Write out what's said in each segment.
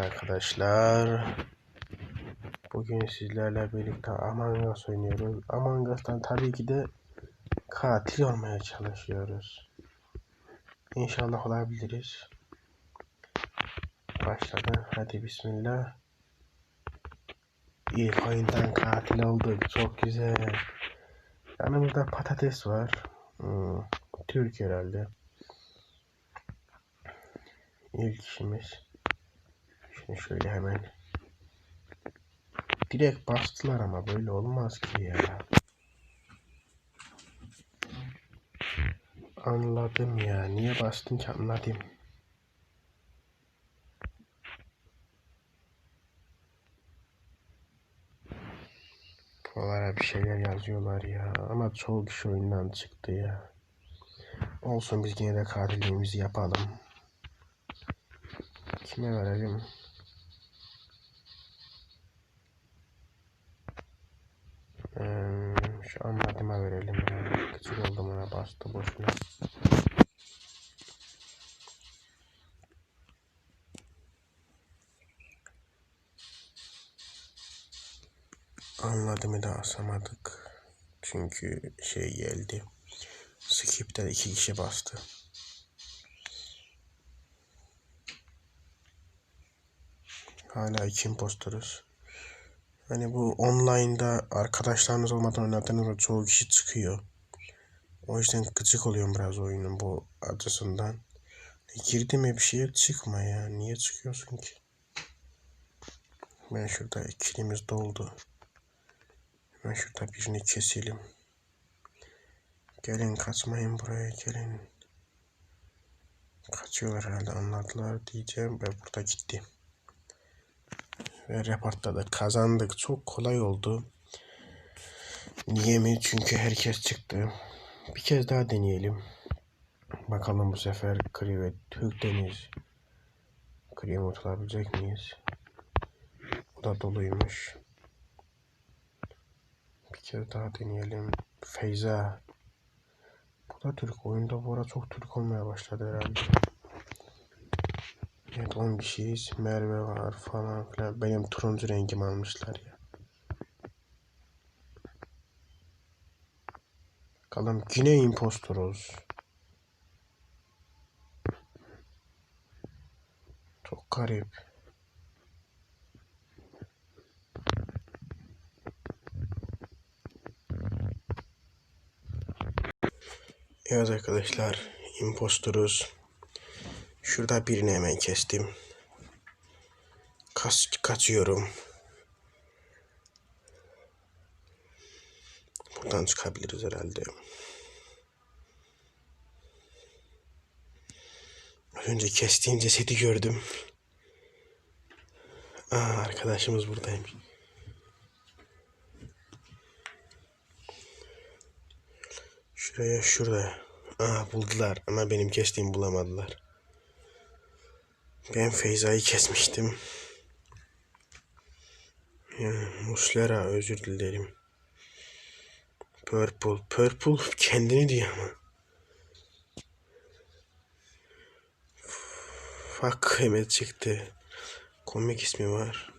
arkadaşlar. Bugün sizlerle birlikte Among Us oynuyoruz. Among tabii ki de katil olmaya çalışıyoruz. İnşallah olabiliriz. Başladı. Hadi bismillah. İlk oyundan katil olduk. Çok güzel. Yanımızda patates var. Hmm, Türk herhalde. İlk işimiz. Şöyle hemen. Direkt bastılar ama böyle olmaz ki ya. Anladım ya. Niye bastın ki anladım. Buralara bir şeyler yazıyorlar ya. Ama çoğu kişi oyundan çıktı ya. Olsun biz yine de katilliğimizi yapalım. Kime verelim? Ee, şu anlatıma verelim ya. Küçük oldum ona bastı boşuna. Anladımı da asamadık. Çünkü şey geldi. Skip'ten iki kişi bastı. Hala iki impostoruz. Hani bu online'da arkadaşlarınız olmadan oynadığınızda çoğu kişi çıkıyor. O yüzden gıcık oluyorum biraz oyunun bu acısından. E, girdi mi bir şeye çıkma ya. Niye çıkıyorsun ki? Ben şurada ikilimiz doldu. Hemen şurada birini keselim. Gelin kaçmayın buraya gelin. Kaçıyorlar herhalde anladılar diyeceğim ve burada gitti. Ve reportladık kazandık çok kolay oldu. Niye mi? Çünkü herkes çıktı. Bir kez daha deneyelim. Bakalım bu sefer Kri ve Türk Deniz. Kri'ye unutulabilecek miyiz? Bu da doluymuş. Bir kez daha deneyelim. Feyza. Bu da Türk. Oyunda bu ara çok Türk olmaya başladı herhalde. Evet 10 kişiyiz. Merve var falan filan. Benim turuncu rengimi almışlar ya. Bakalım yine impostoruz. Çok garip. Evet arkadaşlar, impostoruz. Şurada birini hemen kestim. Kaç, kaçıyorum. Buradan çıkabiliriz herhalde. Önce kestiğim cesedi gördüm. Aa, arkadaşımız buradaymış. Şuraya şurada. Aa buldular ama benim kestiğimi bulamadılar. Ben Feyza'yı kesmiştim. Ya, Muslera özür dilerim. Purple. Purple kendini diyor ama. Fuck Mehmet çıktı. Komik ismi var.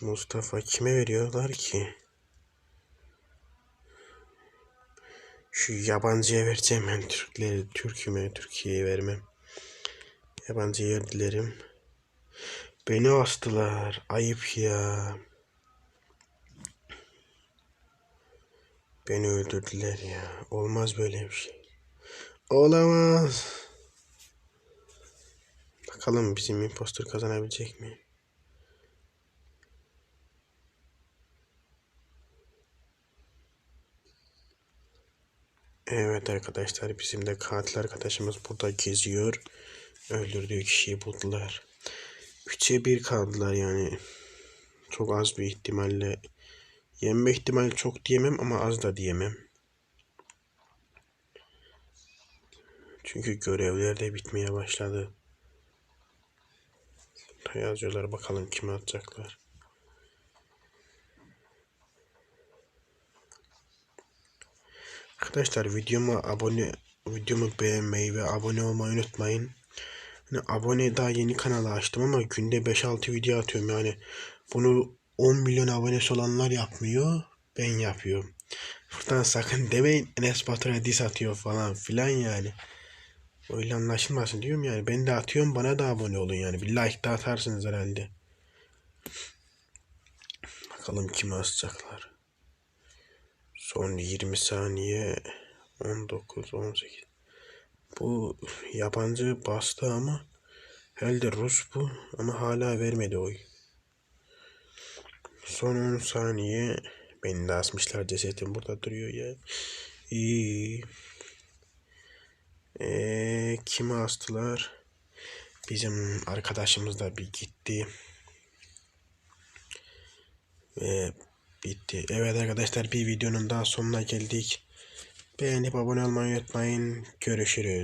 Mustafa kime veriyorlar ki? Şu yabancıya vereceğim ben Türkleri, Türk'üme, Türkiye'ye vermem. Yabancı yer dilerim. Beni astılar. Ayıp ya. Beni öldürdüler ya. Olmaz böyle bir şey. Olamaz. Bakalım bizim impostor kazanabilecek mi? Evet arkadaşlar bizim de katil arkadaşımız burada geziyor. Öldürdüğü kişiyi buldular. Üçe bir kaldılar yani. Çok az bir ihtimalle. Yenme ihtimali çok diyemem ama az da diyemem. Çünkü görevler de bitmeye başladı. Yazıyorlar bakalım kime atacaklar. Arkadaşlar videoma abone videomu beğenmeyi ve abone olmayı unutmayın. Hani abone daha yeni kanalı açtım ama günde 5-6 video atıyorum yani. Bunu 10 milyon abonesi olanlar yapmıyor. Ben yapıyorum. Buradan sakın demeyin Enes Batur'a diss atıyor falan filan yani. Öyle anlaşılmasın diyorum yani. Ben de atıyorum bana da abone olun yani. Bir like de atarsınız herhalde. Bakalım kimi asacaklar. Son 20 saniye 19 18 Bu yabancı bastı ama herhalde Rus bu ama hala vermedi oy. Son 10 saniye beni de asmışlar cesetim burada duruyor ya. İyi. Ee, kimi astılar? Bizim arkadaşımız da bir gitti. Ve bitti. Evet arkadaşlar bir videonun daha sonuna geldik. Beğenip abone olmayı unutmayın. Görüşürüz.